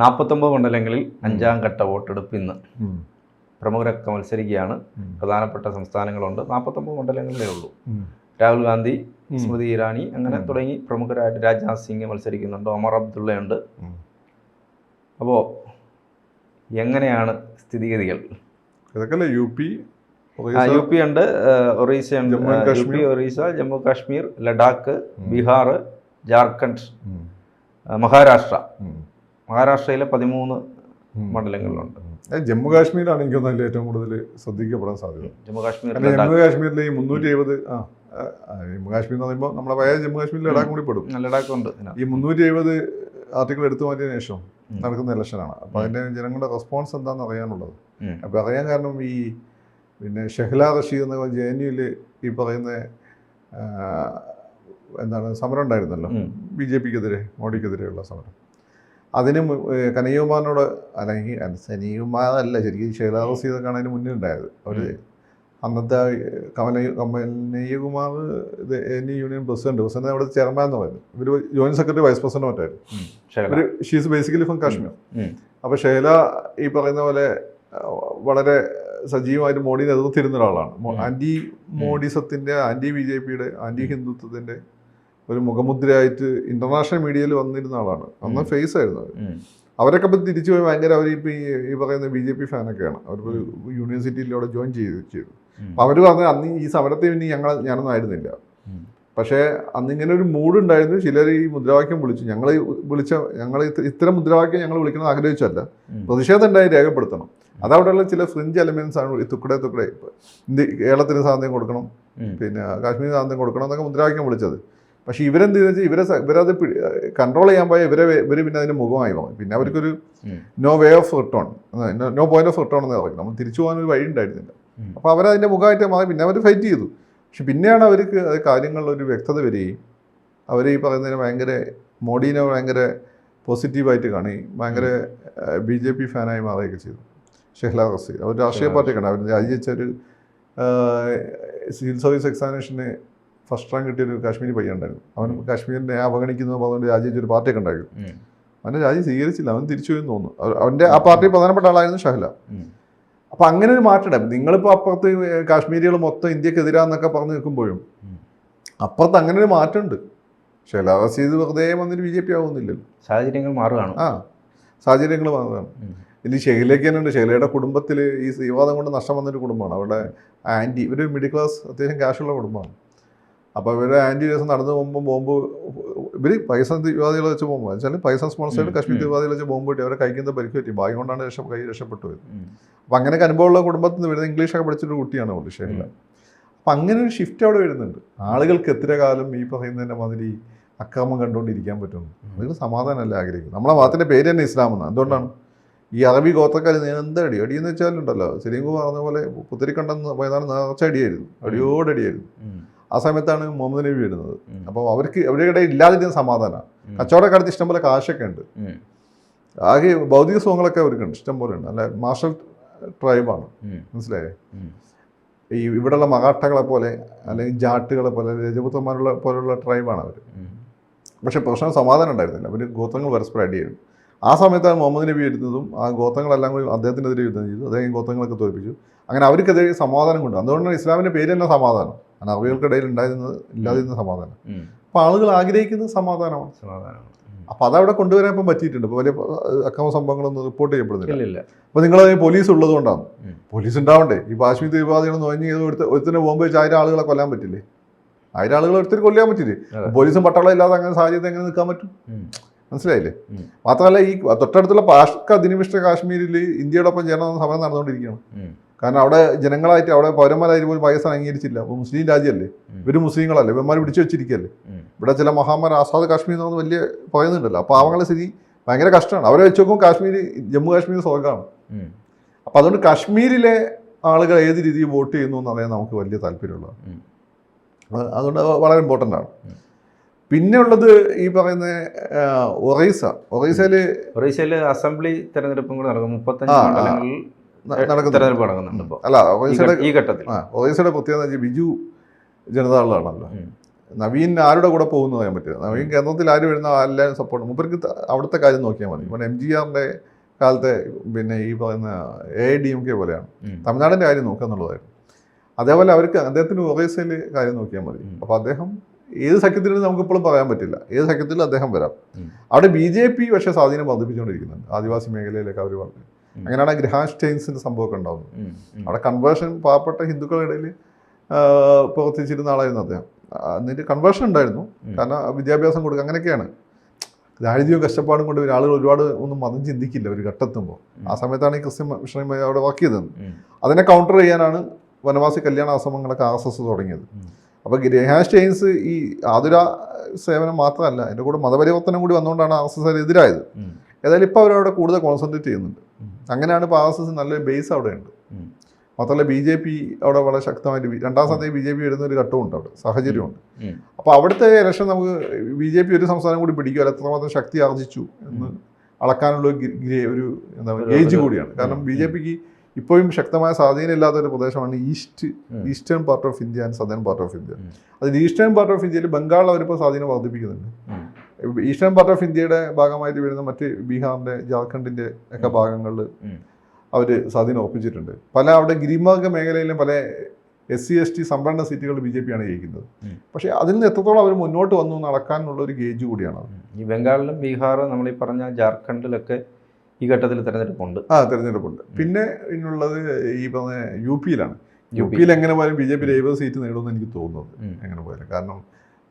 നാൽപ്പത്തൊമ്പത് മണ്ഡലങ്ങളിൽ അഞ്ചാം ഘട്ട വോട്ടെടുപ്പ് ഇന്ന്. പ്രമുഖരൊക്കെ മത്സരിക്കുകയാണ്. പ്രധാനപ്പെട്ട സംസ്ഥാനങ്ങളുണ്ട്. നാൽപ്പത്തൊമ്പത് മണ്ഡലങ്ങളിലേ ഉള്ളൂ. രാഹുൽ ഗാന്ധി. സ്മൃതി ഇറാനി അങ്ങനെ തുടങ്ങി പ്രമുഖരായിട്ട് രാജ്നാഥ് സിംഗ് മത്സരിക്കുന്നുണ്ട്. ഒമർ അബ്ദുള്ളയുണ്ട്. അപ്പോൾ എങ്ങനെയാണ് സ്ഥിതിഗതികൾ? യു പി യു പി ഉണ്ട്. ഒറീസ ഉണ്ട്. Jammu U P Kashmir. Orissa Jammu Kashmir Ladakh Bihar Jharkhand Maharashtra. മഹാരാഷ്ട്രയിലെ പതിമൂന്ന്. മണ്ഡലങ്ങളിലുണ്ട്. ജമ്മു കാശ്മീരാണ് എനിക്ക് തോന്നുന്നത് ഏറ്റവും കൂടുതൽ ശ്രദ്ധിക്കപ്പെടാൻ സാധ്യത. ജമ്മു കാശ്മീർ ജമ്മു കാശ്മീരിലെ ഈ മുന്നൂറ്റി എഴുപത് ആ ജമ്മു കാശ്മീർ എന്ന് പറയുമ്പോൾ നമ്മുടെ പഴയ ജമ്മു കാശ്മീരിൽ ലഡാക്ക് കൂടി പെടും. ലഡാക്ക് ഉണ്ട് ഈ മുന്നൂറ്റി എഴുപത് ആർട്ടിക്കിൾ എടുത്തു മാറ്റിയതിനു ശേഷം നടക്കുന്ന ഇലക്ഷനാണ്. അപ്പോൾ അതിന്റെ ജനങ്ങളുടെ റെസ്പോൺസ് എന്താണെന്ന് അറിയാനുള്ളത്. അപ്പോൾ അറിയാൻ കാരണം ഈ പിന്നെ ഷെഹ്ല റഷീദ് എന്ന ജെ എൻ യുവിൽ ഈ പറയുന്ന എന്താണ് സമരം ഉണ്ടായിരുന്നല്ലോ. ബി ജെ പിക്കെതിരെ മോഡിക്കെതിരെയുള്ള സമരം. അതിന് കനയ്യകുമാറിനോട് അല്ലെങ്കിൽ സനീകുമാറല്ല ശരിക്കും ഷെഹ്ല റഷീദൊക്കെയാണ് അതിന് മുന്നേ ഉണ്ടായത്. അവർ അന്നത്തെ കമല കമലയ്യകുമാർ ഇത് എൻ യൂണിയൻ പ്രസിഡന്റ് പ്രസിഡന്റ് അവിടെ ചെയർമാൻ എന്ന് പറയുന്നത്. ഇവർ ജോയിന്റ് സെക്രട്ടറി വൈസ് പ്രസിഡന്റ് മറ്റായിരുന്നു. ഷീസ് ബേസിക്കലി ഫ്രം കാശ്മീർ അപ്പൊ അപ്പോൾ ഷെഹല ഈ പറയുന്ന പോലെ വളരെ സജീവമായിട്ട് മോഡിനെ എതിർത്തിരുന്ന ഒരാളാണ്. ആന്റി മോഡിസത്തിന്റെ ആന്റി ബി ജെ പിയുടെ ആന്റി ഹിന്ദുത്വത്തിന്റെ ഒരു മുഖമുദ്രയായിട്ട് ഇന്റർനാഷണൽ മീഡിയയിൽ വന്നിരുന്ന ആളാണ്. അന്ന് ഫേസ് ആയിരുന്നു അവർ അവരൊക്കെ ഇപ്പം തിരിച്ചു പോയി ഭയങ്കര അവർ ഇപ്പം ഈ ഈ പറയുന്ന ബി ജെ പി ഫാനൊക്കെയാണ് അവർ യൂണിവേഴ്സിറ്റിയിൽ അവിടെ ജോയിൻ ചെയ്ത് ചെയ്തു. അപ്പം അവർ പറഞ്ഞ അന്ന് ഈ സമരത്തെ ഇനി ഞങ്ങൾ ഞാനൊന്നും ആയിരുന്നില്ല. പക്ഷേ അന്ന് ഇങ്ങനെ ഒരു മൂഡ് ഉണ്ടായിരുന്നു. ചിലർ ഈ മുദ്രാവാക്യം വിളിച്ചു. ഞങ്ങൾ വിളിച്ച ഞങ്ങൾ ഇത്തരം മുദ്രാവാക്യം ഞങ്ങൾ വിളിക്കണമെന്ന് ആഗ്രഹിച്ചല്ല. പ്രതിഷേധം ഉണ്ടായി രേഖപ്പെടുത്തണം. അതവിടെയുള്ള ചില ഫ്രിഞ്ച് എലമെന്റ്സ് ആണ് ഈ തുക്കടെ തുക്കടെ. ഇപ്പം ഇന്ത്യ കേരളത്തിന് സ്വാതന്ത്ര്യം കൊടുക്കണം. പിന്നെ കാശ്മീർ സ്വാതന്ത്ര്യം കൊടുക്കണം എന്നൊക്കെ മുദ്രാവാക്യം വിളിച്ചത്. പക്ഷേ ഇവരെന്ത് ചെയ്തെന്ന് വെച്ചാൽ ഇവരെ ഇവരത് കൺട്രോൾ ചെയ്യാൻ പോയ ഇവരെ ഇവർ പിന്നെ അതിന് മുഖമായി പോകും പിന്നെ അവർക്കൊരു no way of return no point of return എന്ന് പറയും നമ്മൾ തിരിച്ചു പോകാൻ ഒരു വഴി ഉണ്ടായിരുന്നില്ല. അപ്പോൾ അവരതിന്റെ മുഖമായിട്ട് മാറി പിന്നെ അവർ ഫൈറ്റ് ചെയ്തു. പക്ഷെ പിന്നെയാണ് അവർക്ക് അത് കാര്യങ്ങളിൽ ഒരു വ്യക്തത വരികയും അവർ ഈ പറയുന്നതിന് ഭയങ്കര മോഡീനെ ഭയങ്കര പോസിറ്റീവായിട്ട് കാണി ഭയങ്കര ബി ജെ പി ഫാനായി മാറുകയൊക്കെ ചെയ്തു. ഷെഹ്ല റസീദ് അവർ രാഷ്ട്രീയ പാർട്ടിയൊക്കെ അവർ രാജിവെച്ച ഒരു സിവിൽ സർവീസ് എക്സാമിനേഷന് ഫസ്റ്റ് റാങ്ക് കിട്ടിയ ഒരു കാശ്മീരി പയ്യൻ ഉണ്ടായിരുന്നു. അവൻ കാശ്മീരിനെ അവഗണിക്കുന്നു പറഞ്ഞുകൊണ്ട് രാജ്യം ഒരു പാർട്ടിയൊക്കെ ഉണ്ടായിരുന്നു. അവന്റെ രാജി സ്വീകരിച്ചില്ല. അവൻ തിരിച്ചു എന്ന് തോന്നുന്നു. അവ- അവന്റെ ആ പാർട്ടി പ്രധാനപ്പെട്ട ആളായിരുന്നു ഷഹല. അപ്പം അങ്ങനെ ഒരു മാറ്റം നിങ്ങളിപ്പോൾ അപ്പുറത്ത് കാശ്മീരികൾ മൊത്തം ഇന്ത്യക്കെതിരാന്നൊക്കെ പറഞ്ഞു നിൽക്കുമ്പോഴും. അപ്പുറത്ത് അങ്ങനെ ഒരു മാറ്റമുണ്ട്. ഷഹല റസീദ് വെറുതെ വന്നിട്ട് ബി ജെ പി ആവുന്നില്ലല്ലോ. സാഹചര്യങ്ങൾ മാറുകയാണ്. ആ സാഹചര്യങ്ങൾ മാറുകയാണ്. ഇനി ഷെഹ്ലയ്ക്ക് തന്നെ ഉണ്ട്. ഷെഹലയുടെ കുടുംബത്തിൽ ഈ സ്ത്രീവാദം കൊണ്ട് നഷ്ടം വന്നൊരു കുടുംബമാണ്. അവിടെ ആന്റി ഇവർ മിഡിൽ ക്ലാസ് അത്യാവശ്യം ക്യാഷുള്ള കുടുംബമാണ്. അപ്പോൾ ഇവരുടെ ആന്റി രസം നടന്നു പോകുമ്പോൾ ബോംബ് ഇവർ പൈസ തീവ്രവാദികൾ വെച്ച് പോകുമ്പോൾ വെച്ചാൽ പൈസ സ്പോൺസേഡ് കശ്മീർ. തീവ്രവാദികൾ വെച്ച് ബോംബ് കിട്ടി. അവരെ കഴിക്കുന്ന പരിക്ക് പറ്റി ഭാഗ്യം കൊണ്ടാണ് രക്ഷ കൈ രക്ഷപ്പെട്ടു പോയത്. ഉം. അപ്പം അങ്ങനെയൊക്കെ അനുഭവമുള്ള കുടുംബത്തിൽ നിന്ന് വരുന്ന ഇംഗ്ലീഷൊക്കെ പഠിച്ചൊരു കുട്ടിയാണ് പുള്ളി ഷെഹ്ല. അപ്പം അങ്ങനെ ഒരു ഷിഫ്റ്റ് അവിടെ വരുന്നുണ്ട്. ആളുകൾക്ക് എത്ര കാലം ഈ പറയുന്നതിന്റെ മാതിരി അക്രമം കണ്ടുകൊണ്ടിരിക്കാൻ പറ്റുന്നു? അതിന് സമാധാനമല്ല ആഗ്രഹിക്കും നമ്മളെ മതത്തിന്റെ പേര് തന്നെ ഇസ്ലാം എന്നാണ് എന്തുകൊണ്ടാണ്? ഈ അറബി ഗോത്രക്കാർ എന്താ അടി? അടി എന്ന് വെച്ചാലുണ്ടല്ലോ ശരിക്കും പറഞ്ഞ പോലെ പുത്തിരിക്കണ്ടെന്ന് പോയതാണ് നേർച്ച അടിയായിരുന്നു. അടിയോടടിയായിരുന്നു. ആ സമയത്താണ് മുഹമ്മദ് നബി വരുന്നത്. അപ്പോൾ അവർക്ക് അവരുടെ ഇല്ലാതിരുന്ന സമാധാനമാണ്. കച്ചവടക്കാലത്ത് ഇഷ്ടംപോലെ കാശൊക്കെ ഉണ്ട്. ആകെ ഭൗതിക സുഖങ്ങളൊക്കെ അവർക്കുണ്ട് ഇഷ്ടംപോലെ ഉണ്ട്. അല്ല മാർഷൽ ട്രൈബാണ്. മനസ്സിലായേ? ഈ ഇവിടെയുള്ള മഹാട്ടകളെ പോലെ അല്ലെങ്കിൽ ജാട്ടുകളെ പോലെ രജപുത്രന്മാരുള്ള പോലുള്ള ട്രൈബാണ് അവർ പക്ഷെ പ്രശ്നം സമാധാനം ഉണ്ടായിരുന്നില്ല. അവർ ഗോത്രങ്ങൾ പരസ്പരം അടിയായിരുന്നു ആ സമയത്താണ് മുഹമ്മദ് നബി വരുന്നതും ആ ഗോത്രങ്ങളെല്ലാം കൂടി അദ്ദേഹത്തിനെതിരെ യുദ്ധം ചെയ്തു. അദ്ദേഹം ഗോത്രങ്ങളൊക്കെ തോൽപ്പിച്ചു. അങ്ങനെ അവർക്കെതിരെ സമാധാനം കൊണ്ട്. അതുകൊണ്ടാണ് ഇസ്ലാമിന്റെ പേര് തന്നെ സമാധാനം. കാരണം അറബികൾക്കിടയിൽ ഉണ്ടായിരുന്നത് ഇല്ലാതിരുന്ന സമാധാനം. അപ്പൊ അപ്പോൾ ആളുകൾ ആഗ്രഹിക്കുന്നത് സമാധാനമാണ്. സമാധാനമാണ്. അപ്പൊ അതവിടെ കൊണ്ടുവരാൻ ഇപ്പം പറ്റിയിട്ടുണ്ട്. ഇപ്പോൾ വലിയ അക്രമ സംഭവങ്ങളൊന്നും റിപ്പോർട്ട് ചെയ്യപ്പെടുന്നില്ല. അപ്പോൾ നിങ്ങൾ പോലീസ് ഉള്ളത് കൊണ്ടാണ് പോലീസ് ഉണ്ടാവണ്ടേ? ഈ കാശ്മീർ തീവ്രവാദികൾ നോഞ്ഞ് ഒരുത്ത ഒരുത്തിന് ബോംബ് വെച്ച് ആയിരം ആളുകളെ കൊല്ലാൻ പറ്റില്ലേ? ആയിരം ആളുകൾ ഒരുത്തർ കൊല്ലാൻ പറ്റില്ലേ. പോലീസും പട്ടാളം ഇല്ലാതെ അങ്ങനെ സാഹചര്യത്തിൽ എങ്ങനെ നിൽക്കാൻ പറ്റും? മനസ്സിലായില്ലേ? മാത്രമല്ല ഈ തൊട്ടടുത്തുള്ള പാഷ്ക അധിനിവിഷ്ട കാശ്മീരിൽ ഇന്ത്യയോടൊപ്പം ചേർന്ന സമരം നടന്നുകൊണ്ടിരിക്കുകയാണ്. കാരണം അവിടെ ജനങ്ങളായിട്ട് അവിടെ പൗരന്മാരായിട്ട് പോലും പാകിസ്ഥാൻ അംഗീകരിച്ചില്ല. അപ്പോൾ മുസ്ലിം രാജ്യമല്ലേ. ഇവർ മുസ്ലിങ്ങളല്ലേ? ഇവന്മാർ പിടിച്ചു വെച്ചിരിക്കുകയല്ലേ ഇവിടെ ചില മഹാമാർ ആസാദ് കാശ്മീർ എന്ന് പറഞ്ഞ് വലിയ പറയുന്നുണ്ടല്ലോ. അപ്പോൾ അവങ്ങളുടെ സ്ഥിതി ഭയങ്കര കഷ്ടമാണ്. അവരെ വെച്ച് നോക്കുമ്പോൾ കാശ്മീർ ജമ്മു കാശ്മീർ സ്വർഗമാണ് അപ്പോൾ അതുകൊണ്ട് കാശ്മീരിലെ ആളുകൾ ഏത് രീതിയിൽ വോട്ട് ചെയ്യുന്നു എന്ന് അറിയാൻ നമുക്ക് വലിയ താല്പര്യമുള്ളതാണ്. അതുകൊണ്ട് വളരെ ഇമ്പോർട്ടന്റ് ആണ്. പിന്നെയുള്ളത് പിന്നെ ഉള്ളത് ഈ പറയുന്ന ഒറീസ. ഒറീസയിൽ ഒറീസയിൽ അസംബ്ലി തെരഞ്ഞെടുപ്പും കൂടെ നടക്കും. മുപ്പത്തഞ്ച്. മണ്ഡലങ്ങളിൽ തെരഞ്ഞെടുപ്പ് നടക്കുന്നുണ്ട് അല്ല ഈ ഘട്ടത്തിൽ. ആ ഒറീസയുടെ പ്രത്യേകത വെച്ചാൽ ബിജു ജനതാദളാണല്ലോ. ഉം. നവീൻ ആരുടെ കൂടെ പോകുന്നു പറയാൻ പറ്റില്ല. നവീൻ കേന്ദ്രത്തിൽ ആര് വരുന്ന എല്ലാവരും സപ്പോർട്ട് മുമ്പർക്ക് അവിടുത്തെ കാര്യം നോക്കിയാൽ മതി. ഇപ്പം എം ജി ആറിന്റെ കാലത്തെ പിന്നെ ഈ പറയുന്ന എ ഡി എം കെ പോലെയാണ്. തമിഴ്നാടിന്റെ കാര്യം നോക്കുക എന്നുള്ളതായിരുന്നു. അതേപോലെ അവർക്ക് അദ്ദേഹത്തിന് ഒറീസയിൽ കാര്യം നോക്കിയാൽ മതി. അപ്പോൾ അദ്ദേഹം ഏത് സഖ്യത്തിലും നമുക്കിപ്പോഴും പറയാൻ പറ്റില്ല. ഏത് സഖ്യത്തിലും അദ്ദേഹം വരാം. അവിടെ ബി ജെ പി പക്ഷേ സ്വാധീനം വർദ്ധിപ്പിച്ചുകൊണ്ടിരിക്കുന്നുണ്ട്. ആദിവാസി മേഖലയിലേക്ക് അവർ ഉം. അങ്ങനെയാണ് ഗ്രഹാൻ സ്റ്റെയിൻസിന്റെ സംഭവമൊക്കെ ഉണ്ടാകുന്നത് ഉം. ഉം. അവിടെ കൺവേർഷൻ പാവപ്പെട്ട ഹിന്ദുക്കളുടെ ഇടയിൽ പ്രവർത്തിച്ചിരുന്ന ആളായിരുന്നു അദ്ദേഹം. എന്നിട്ട് കൺവേർഷൻ ഉണ്ടായിരുന്നു. കാരണം വിദ്യാഭ്യാസം കൊടുക്കുക അങ്ങനെയൊക്കെയാണ്. ദാരിദ്ര്യവും കഷ്ടപ്പാടും കൊണ്ട് ഇവർ ആളുകൾ ഒരുപാട് ഒന്നും മതം ചിന്തിക്കില്ല ഒരു ഘട്ടത്തുമ്പോൾ. ആ സമയത്താണ് ഈ ക്രിസ്ത്യൻ മിഷണറിമാർ അവിടെ വർക്ക് ചെയ്തത്. അതിനെ കൗണ്ടർ ചെയ്യാനാണ് വനവാസി കല്യാണ ആശ്രമങ്ങളൊക്കെ ആർ എസ് എസ് തുടങ്ങിയത്. അപ്പോൾ സ്റ്റെയിൻസ് ഈ ആതുര സേവനം മാത്രമല്ല അതിന്റെ കൂടെ മതപരിവർത്തനം കൂടി വന്നുകൊണ്ടാണ് ആർ എസ് എസ് എതിരായത്. ഏതായാലും ഇപ്പോൾ അവരവിടെ കൂടുതൽ കോൺസെൻട്രേറ്റ് ചെയ്യുന്നുണ്ട്. അങ്ങനെയാണ് ഇപ്പോൾ ആർ എസ് എസ് നല്ലൊരു ബേസ് അവിടെ ഉണ്ട്. മാത്രമല്ല ബി ജെ പി അവിടെ വളരെ ശക്തമായിട്ട് രണ്ടാം സ്ഥാനത്തേക്ക് ബി ജെ പി വരുന്ന ഒരു ഘട്ടമുണ്ട് അവിടെ സാഹചര്യമുണ്ട് അപ്പോൾ അവിടുത്തെ ഇലക്ഷൻ നമുക്ക് ബി ജെ പി ഒരു സംസ്ഥാനം കൂടി പിടിക്കുക അല്ല എത്രമാത്രം ശക്തി ആർജിച്ചു എന്ന് അളക്കാനുള്ള ഒരു എന്താ പറയുക ഗേജ് കൂടിയാണ്. കാരണം. ബി ജെ പിക്ക് ഇപ്പോഴും ശക്തമായ സ്വാധീനം ഇല്ലാത്ത ഒരു പ്രദേശമാണ് east eastern part of India and southern part of India. അതിൽ ഈസ്റ്റേൺ പാർട്ട് ഓഫ് ഇന്ത്യയിൽ ബംഗാൾ അവരിപ്പോൾ സ്വാധീനം വർദ്ധിപ്പിക്കുന്നുണ്ട്. ഈസ്റ്റേൺ പാർട്ട് ഓഫ് ഇന്ത്യയുടെ ഭാഗമായിട്ട് വരുന്ന മറ്റ് ബീഹാറിന്റെ ജാർഖണ്ഡിന്റെ ഒക്കെ ഭാഗങ്ങളിൽ. അവർ സ്വാധീനം ഉറപ്പിച്ചിട്ടുണ്ട് പല അവിടെ ഗിരിമാർഗ മേഖലയിലും പല എസ് സി എസ് ടി സംവരണ സീറ്റുകൾ ബി ജെ പി ആണ് ജയിക്കുന്നത് പക്ഷേ അതിൽ നിന്ന് എത്രത്തോളം അവർ മുന്നോട്ട് വന്നു നടക്കാനുള്ള ഒരു ഗേജ് കൂടിയാണ് ഈ ബംഗാളിലും ബീഹാറും നമ്മൾ ഈ പറഞ്ഞ ജാർഖണ്ഡിലൊക്കെ ഈ ഘട്ടത്തിൽ തിരഞ്ഞെടുപ്പുണ്ട്. ആ തിരഞ്ഞെടുപ്പുണ്ട്. പിന്നെ ഇന്നുള്ളത് ഈ പറഞ്ഞ യു പിയിലാണ് യു യു പിയിൽ എങ്ങനെ പോയാലും ബി ജെ പി എഴുപത് സീറ്റ് നേടുമെന്ന് എനിക്ക് തോന്നുന്നത് എങ്ങനെ പോയാലും. കാരണം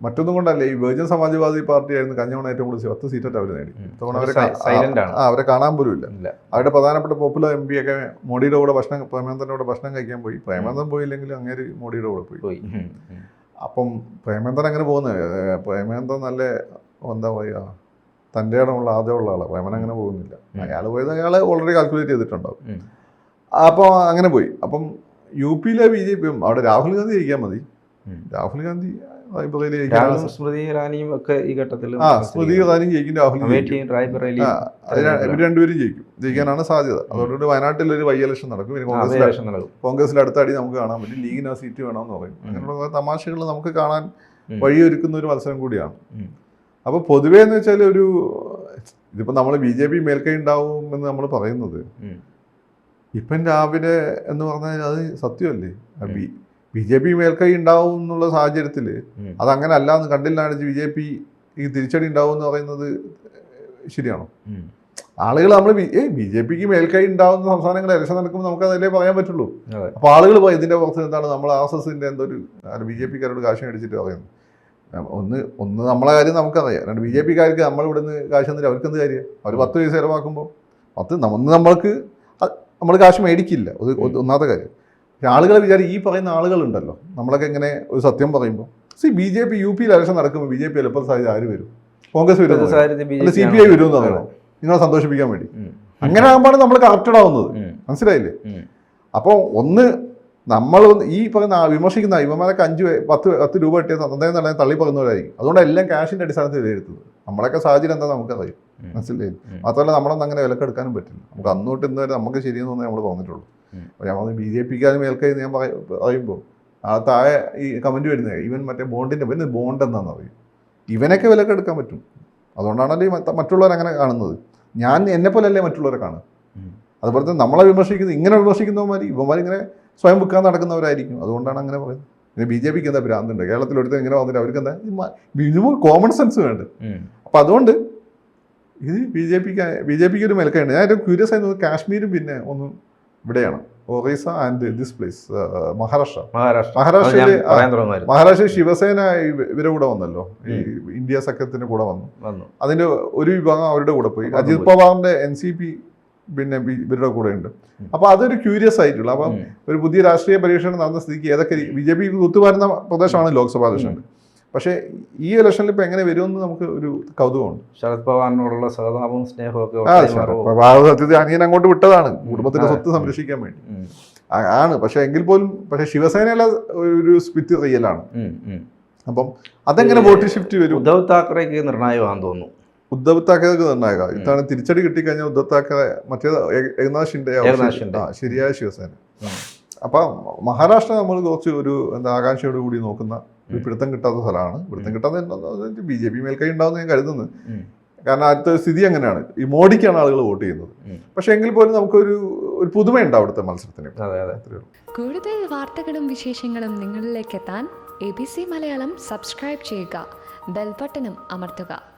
മറ്റൊന്നും കൊണ്ടല്ല. ഈ ബഹുജൻ സമാജ്വാദി പാർട്ടി ആയിരുന്നു കഞ്ഞവണ ഏറ്റവും കൂടുതൽ പത്ത് സീറ്റൊക്കെ അവർ നേടി. അവരെ. അവരെ കാണാൻ പോലും ഇല്ല. അവരുടെ പ്രധാനപ്പെട്ട പോപ്പുലർ എം പി ഒക്കെ മോഡിയുടെ കൂടെ ഭക്ഷണം പ്രേമേന്ദ്രന്റെ കൂടെ ഭക്ഷണം കഴിക്കാൻ പോയി. പ്രേമേന്ദ്രൻ പോയില്ലെങ്കിലും അങ്ങേര് മോഡിയുടെ കൂടെ പോയി. അപ്പം പ്രേമേന്ദ്രൻ അങ്ങനെ പോകുന്നത് പ്രേമേന്ദ്രൻ നല്ല എന്താ പറയുക തന്റെ ഇടമുള്ള ആദ്യമുള്ള ആളാണ് പ്രേമൻ അങ്ങനെ പോകുന്നില്ല. അയാൾ പോയത് അയാൾ ഓൾറെഡി കാൽക്കുലേറ്റ് ചെയ്തിട്ടുണ്ടാവും. അപ്പോൾ അങ്ങനെ പോയി. അപ്പം യു പിയിലെ ബി ജെ പിയും അവിടെ രാഹുൽ ഗാന്ധി ജയിക്കാൻ മതി. രാഹുൽ ഗാന്ധി റായ്ബറേലി ജയിക്കാൻ സ്മൃതി ഇറാനിയും ഒക്കെ ഈ ഘട്ടത്തിൽ ആ സ്മൃതി ഇറാനിയും ജയിക്കും രാഹുൽ റായ്ബറേലിയും ഇവർ രണ്ടുപേരും ജയിക്കും. ജയിക്കാനാണ് സാധ്യത. അതുകൊണ്ട് വയനാട്ടിൽ ഒരു വൈ ഇലക്ഷൻ നടക്കും. പിന്നെ കോൺഗ്രസ് ഇലക്ഷൻ നടക്കും. നൽകും കോൺഗ്രസിൽ അടുത്ത അടി നമുക്ക് കാണാൻ പറ്റും. ലീഗിന് ആ സീറ്റ് വേണമെന്ന് പറയും. അങ്ങനെയുള്ള തമാശകൾ നമുക്ക് കാണാൻ. വഴിയൊരുക്കുന്ന ഒരു മത്സരം കൂടിയാണ്. അപ്പൊ അപ്പോൾ പൊതുവേ എന്ന് വെച്ചാൽ ഒരു ഇതിപ്പോൾ നമ്മൾ ബി ജെ പി മേൽക്കൈ ഉണ്ടാവും എന്ന് നമ്മൾ പറയുന്നത്. ഇപ്പം രാവിലെ എന്ന് പറഞ്ഞാൽ അത് സത്യമല്ലേ? ബി ബി ജെ പി മേൽക്കൈ ഉണ്ടാവും എന്നുള്ള സാഹചര്യത്തിൽ. അതങ്ങനെ അല്ല എന്ന് കണ്ടില്ലാണ് ബി ജെ പി ഈ തിരിച്ചടി ഉണ്ടാവും എന്ന് പറയുന്നത് ശരിയാണോ. ആളുകൾ നമ്മൾ ബി ജെ പിക്ക് മേൽക്കൈ ഉണ്ടാവുന്ന സംസ്ഥാനങ്ങൾ ഇലക്ഷൻ നടക്കുമ്പോൾ നമുക്ക് അതല്ലേ പറയാൻ പറ്റുള്ളൂ. അപ്പോൾ ആളുകൾ ഇതിന്റെ പുറത്ത് എന്താണ് നമ്മൾ ആർ എസ് എസിന്റെ എന്തോ ഒരു ബി ജെ പിക്കാരോട് കാശ് മേടിച്ചിട്ട് പറയുന്നു. ഒന്ന് ഒന്ന് നമ്മളെ കാര്യം നമുക്കറിയാം. രണ്ട് ബി ജെ പിക്കാർക്ക് നമ്മൾ ഇവിടെ നിന്ന് കാശ് തന്നിട്ട് അവർക്ക് എന്ത് കാര്യം? അവർ പത്ത് പൈസ ചിലവാക്കുമ്പോൾ പത്ത് ഒന്ന് നമ്മൾക്ക് നമ്മൾ കാശ് മേടിക്കില്ല. ഒന്നാമത്തെ കാര്യം. ആളുകളെ വിചാരി ഈ പറയുന്ന ആളുകളുണ്ടല്ലോ. നമ്മളൊക്കെ ഇങ്ങനെ ഒരു സത്യം പറയുമ്പോൾ C B J P U പിയിൽ ഇലക്ഷൻ നടക്കുമ്പോൾ ബി ജെ പി എളുപ്പം സാധ്യത ആര് വരും? കോൺഗ്രസ് വരും സി പി ഐ വരും എന്ന് പറയണം നിങ്ങളെ സന്തോഷിപ്പിക്കാൻ വേണ്ടി. അങ്ങനെ ആകുമ്പോഴാണ് നമ്മൾ കറക്റ്റഡ് ആവുന്നത്. മനസ്സിലായില്ലേ. അപ്പോൾ ഒന്ന് നമ്മൾ ഈ പറയുന്ന വിമർശിക്കുന്ന ഇവന്മാരൊക്കെ അഞ്ച് പത്ത് പത്ത് രൂപ കിട്ടിയ തന്നതേ തന്നെ തള്ളി പറയുന്നവരായിരിക്കും. അതുകൊണ്ട് എല്ലാം ക്യാഷിന്റെ അടിസ്ഥാനത്തിൽ വിലയിരുത്തുന്നത് നമ്മളൊക്കെ സാഹചര്യം എന്താ നമുക്കറിയാം. മനസ്സിലായി മാത്രമല്ല നമ്മളൊന്നും അങ്ങനെ വിലക്കെടുക്കാനും പറ്റില്ല. നമുക്ക് അന്നോട്ട് ഇന്ന് വരെ നമുക്ക് ശരിയെന്ന് തോന്നി നമ്മൾ. അപ്പോൾ ഞാൻ പറഞ്ഞു ബി ജെ പിക്ക് അത് മേൽക്കൈ ഞാൻ പറയ- പറയുമ്പോൾ ആ താഴെ ഈ കമന്റ് വരുന്നത് ഇവൻ മറ്റേ ബോണ്ടിന്റെ പിന്നെ ബോണ്ട് എന്താണെന്ന് അറിയും? ഇവനൊക്കെ വിലക്ക് എടുക്കാൻ പറ്റും. അതുകൊണ്ടാണല്ലോ ഈ മറ്റുള്ളവർ അങ്ങനെ കാണുന്നത്. ഞാൻ എന്നെ പോലെയല്ലേ മറ്റുള്ളവരെ കാണും. അതുപോലെ തന്നെ നമ്മളെ വിമർശിക്കുന്നത് ഇങ്ങനെ വിമർശിക്കുന്നവന്മാർ ഇവന്മാർ ഇങ്ങനെ സ്വയം വിൽക്കാൻ നടക്കുന്നവരായിരിക്കും. അതുകൊണ്ടാണ് അങ്ങനെ പറയുന്നത്. പിന്നെ ബി ജെ പിക്ക് എന്താ ഭ്രാന്തുണ്ട്? കേരളത്തിൽ ഒരുത്തൻ ഇങ്ങനെ വന്നിട്ട് അവർക്ക് എന്താ മിനിമം കോമൺ സെൻസ് വേണ്ട. അപ്പം അതുകൊണ്ട് ഇത് ബി ജെ പിക്ക് ബി ജെ പിക്ക് ഒരു മെലക്കുണ്ട് ഞാൻ ഏറ്റവും ക്യൂരിയസ് ആയിരുന്നു കാശ്മീരും പിന്നെ ഒന്നും ഇവിടെയാണ്. Orissa and this place Maharashtra. Maharashtra. മഹാരാഷ്ട്രയിൽ ആ, പറയാൻ തുടങ്ങുമായിരുന്നു. മഹാരാഷ്ട്ര ശിവസേന ഇവരെ കൂടെ വന്നല്ലോ. ഈ ഇന്ത്യ സഖ്യത്തിന് കൂടെ വന്നു. അതിന്റെ ഒരു വിഭാഗം അവരുടെ കൂടെ പോയി. അജിത് പവാറിന്റെ എൻ സി പി പിന്നെ ഇവരുടെ കൂടെ ഉണ്ട്. ഉം. അപ്പൊ അതൊരു ക്യൂരിയസ് ആയിട്ടുള്ള അപ്പം ഒരു പുതിയ രാഷ്ട്രീയ പരീക്ഷണം നടന്ന സ്ഥിതിക്ക് ഏതൊക്കെ ബി ജെ പി കുത്തുവാരുന്ന പ്രദേശമാണ് ലോക്സഭാ ഇലക്ഷൻ പക്ഷേ ഈ ഇലക്ഷനിൽ ഇപ്പൊ എങ്ങനെ വരുമെന്ന് നമുക്ക് ഒരു കൗതുകമുണ്ട്. ശരത് പവാറിനോടുള്ള സഹതാപവും സ്നേഹവും? സത്യത്തിൽ അനിയൻ അങ്ങോട്ട് വിട്ടതാണ്. കുടുംബത്തിന്റെ. സ്വത്ത് സംരക്ഷിക്കാൻ വേണ്ടി. ആണ്. പക്ഷെ എങ്കിൽ പോലും പക്ഷെ ശിവസേനയിലെ ഒരു സ്പിറ്റ് റിയലാണ്. അപ്പം അതെങ്ങനെ വോട്ട് ഷിഫ്റ്റ് വരും? ഉദ്ധവ് താക്കറേക്ക് നിർണായകമാണെന്ന് തോന്നുന്നു. ഉദ്ധവ് താക്കറേക്ക് നിർണായക. ഇതാണ് തിരിച്ചടി കിട്ടിക്കഴിഞ്ഞാൽ ഉദ്ധവ് താക്കറെ മറ്റേ ഏകനാഥ് ഷിൻഡെ ശരിയായ ശിവസേന. അപ്പം മഹാരാഷ്ട്ര നമ്മൾ കുറച്ച് ഒരു എന്താ ആകാംക്ഷയോട് കൂടി നോക്കുന്ന പിടുത്തം കിട്ടാത്ത സ്ഥലമാണ്. പിടുത്തം കിട്ടാത്ത ബി ജെ പി മേൽക്കൈ ഉണ്ടാവുമെന്ന് ഞാൻ കരുതുന്നു. കാരണം അടുത്ത സ്ഥിതി അങ്ങനെയാണ് ഈ മോഡിക്കാണ് ആളുകൾ വോട്ട് ചെയ്യുന്നത്. പക്ഷെ എങ്കിൽ പോലും നമുക്കൊരു ഒരു പുതുമയുണ്ട് അവിടുത്തെ മത്സരത്തിന്. അതെ അതെ. കൂടുതൽ വാർത്തകളും വിശേഷങ്ങളും നിങ്ങളിലേക്ക് എത്താൻ A B C Malayalam subscribe ചെയ്യുക. ബെൽബട്ടനും അമർത്തുക.